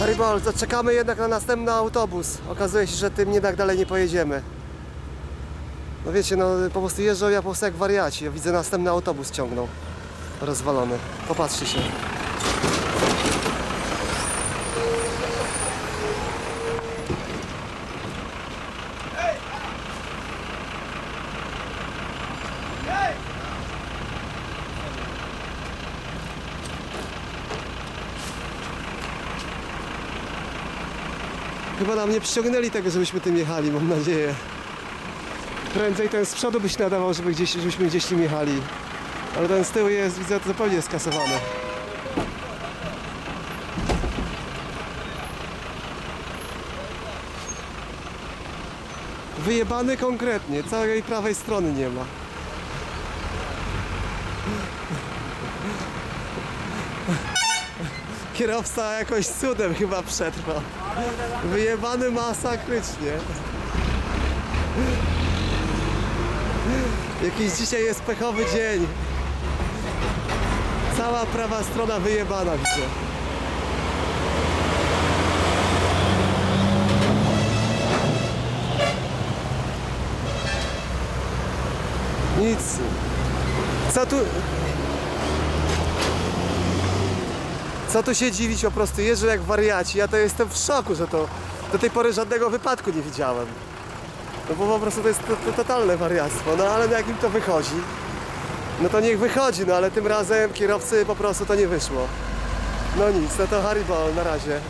Rybol, to czekamy jednak na następny autobus. Okazuje się, że tym jednak dalej nie pojedziemy. No wiecie, no po prostu jeżdżą ja po prostu jak wariaci. Ja widzę następny autobus ciągną. Rozwalony. Popatrzcie się. Chyba nam nie przyciągnęli tego, żebyśmy tym jechali, mam nadzieję. Prędzej ten z przodu by się nadawał, żeby gdzieś, żebyśmy gdzieś tym jechali. Ale ten z tyłu jest, widzę, zupełnie skasowany. Wyjebany konkretnie, całej prawej strony nie ma. Kierowca jakoś cudem chyba przetrwał. Wyjebany masakrycznie. Jakiś dzisiaj jest pechowy dzień. Cała prawa strona wyjebana widzę. Nic. Co tu... Co tu się dziwić, po prostu jeżdżą jak wariaci. Ja to jestem w szoku, że to do tej pory żadnego wypadku nie widziałem. No bo po prostu to jest to, to totalne wariactwo. No ale jak im to wychodzi, no to niech wychodzi, no ale tym razem kierowcy po prostu to nie wyszło. No nic, no to Haribo na razie.